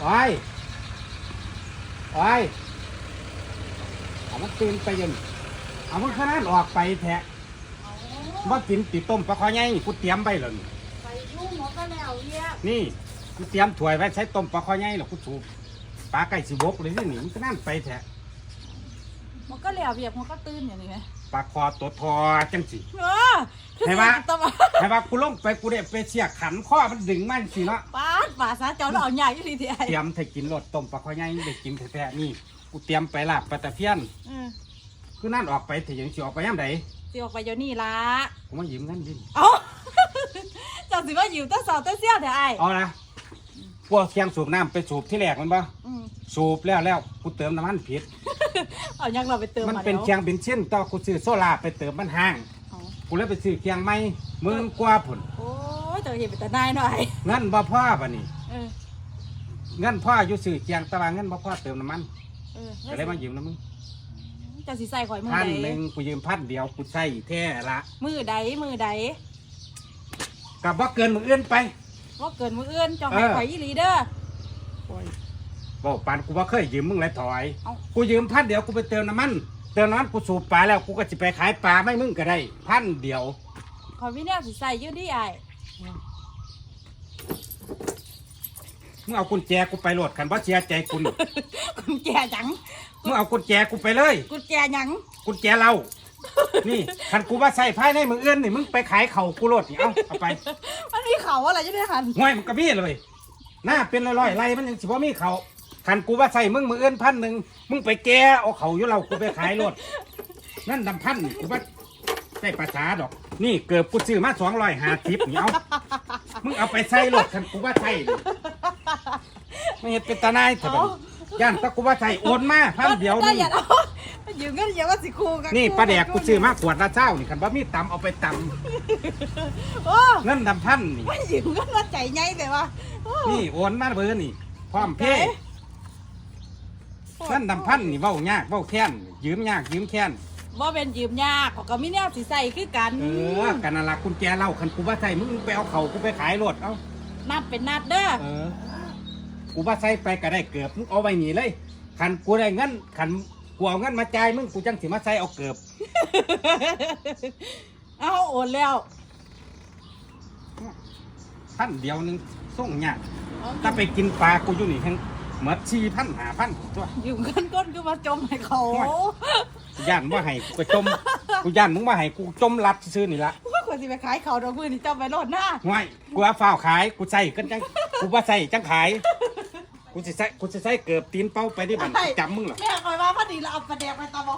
โอ้ยโอ้ยเอามันตื่นไปยันเอามันขนาดออกไปแทะว่ากินติดต้มปลาคอใหญ่กูเตรียมไปแล้วนี่ไปยุ่งหมดก็แล้วเรียกนี่กูเตรียมถ้วยไว้ใช้ต้มปลาคอใหญ่หรอกกูสูบปลาไก่สิบกเลยนี่มันขนาดไปแทะมันก็แล้วเรียกมันก็ตื่นอย่างนี้ไหมปลาคอตัวทอจังสิเออคือให้ว่าตะวันให้ว่ากูลงไปกูได้ไปเสียกขันข้อมันดึงมันสิเนาะป้าด ป่าสาเจ้าเราเอาใหญ่อยู่ทีเดียวเตรียมให้กินรสต้มปลาคอใหญ่ได้กินแท้ๆนี่กูเตรียมไปลาบปลาตะเพียนเออคือนั่นออกไปถึงยังสิออกไปย่ำใดสิออกไปเดี๋ยวนี้ละผมมายืมเงินดิเอ้าเจ้าสิว่าอยู่ตั้งสาวตั้งเสี้ยวเดี๋ยวไอ้เอาละพวกเคียงสูบน้ำไปสูบที่แรกมันบ่อืมสูบแล้วแล้วกูเติมน้ำมันผิด เอายังเราไปเติมมันมาเป็นแล้วเคียงเบนซินต่อกูซื้อโซล่าไปเติมมันห้างเอากูเลยไปซื้อเคียงใหม่หมื่นกว่าผุนโอ้ย เจ้าเห็นเป็นตาหนายหน่อยเงินบ่พ่อบ่นี่เออเงินพ่ออยู่ซื้อเคียงแตะวาเงินบ่พ่อเติมน้ำมันเออก็เลยมายืมน้ำมึงเจ้าสิใส่ข่อยมือพันใดหนึ่งกูยืมพันเดียวกูใช้แท้ละมือใดมือใดกับบ่เกินมืออื่นไป ว่าเกินมืออื่นเจ้าให้เออ ข่อยอีหลีเด้อ บอกปานกูว่าเคยยืมมึงเลยถอย เอ้า กูยืมพันเดียวกูไปเติมน้ำมันเติมน้ำมันกูสูบปลาแล้วกูก็จะไปขายปลาไม่มึงก็ได้พันเดียวข่อยมีแนวสิใส่อยืดดิไอ้ มึงเอากุญแจกูไปโหลดกันเพราะเสียใจกูนี่ กุญแจหยังมึงเอากุญแจกูไปเลย กุญแจหยังกุญแจเรา นี่คันกูว่าใส่ภายในมึงเอื้อนนี่มึงไปขายเข่าวกูโหลดนี่เอาเอาไปมันมีเขาอะไรจะได้หันห่วยมันก็มีเลย หน้าเป็นร้อยๆไรมันยังสิบ่มีเขาคันกูว่าใส่มึงมึงเอื้อนพันหนึ่งมึงไปแกเอาเขาอยู่เรากูไปขายโหลด นั่นดำพันนี่กูว่าได้ภาษาดอก นี่เกือบกูซื้อมาสองร้อยห้าสิบนี่เอา มึงเอาไปใส่โหลดคันกูว่าใส่นี่ไม่เห็นเป็นตาหนายเถอะบัดนี้ย่านตะกูว่าใส่โอนมาพันเดียวได้นี่อย่าเอายืมเงินอย่าว่าสิครูกันนี่ปลาแดกกูซื้อมาขวดละเจ้านี่คันว่ามีตำเอาไปตโอ้ำเงินดำพันนี่ มันยืมเงินมาใจใหญ่เลยว่ะโอ้นี่โอนมาเบอร์นี่พร้อมเพย์เงินดำพันนี่เว้ายากเว้าแค้นยืมยากยืมแค้น บ่เป็นยืมยากเขาก็มีแนวสิใส่คือกันเออกันนั่นละคุณแจเล่าคันกูว่าใส่มึงไปเอาเขากูไปขายรถเอานัดเป็นนัดเด้อเออกูว่าใส่ไปก็ได้เกือบมึงเอาไว้นี่เลยคันกูได้เงินคันกูเอาเงินมาจ่ายมึงกูจังสิมาใส่เอาเกือบเอาโอนแล้วพันเดียวหนึงส่งยากถ้าไปกินปลากูอยู่นี่ทั้งหมดชีพันหาพันตัวยืมเงินก้นก็มาจมให้เขาโอ้ ยกูย่านว่าให้กูก็จมกูย่านมึงว่าให้กูจมรัดซื้อๆนี่ละว่าควรสิไปขายเขาดอกมือนี่เจ้าไปโลดหน้าห่วยกูว่าฝ้าวขายกูใส่กันจังกูว่าใส่จังขายกูจะใส่กูจะใส่เกือบตีนเป้าไปที่บันจำมึงเหรอ แม่คอยมาพอดีแล้วเอาประแดกไปตะบ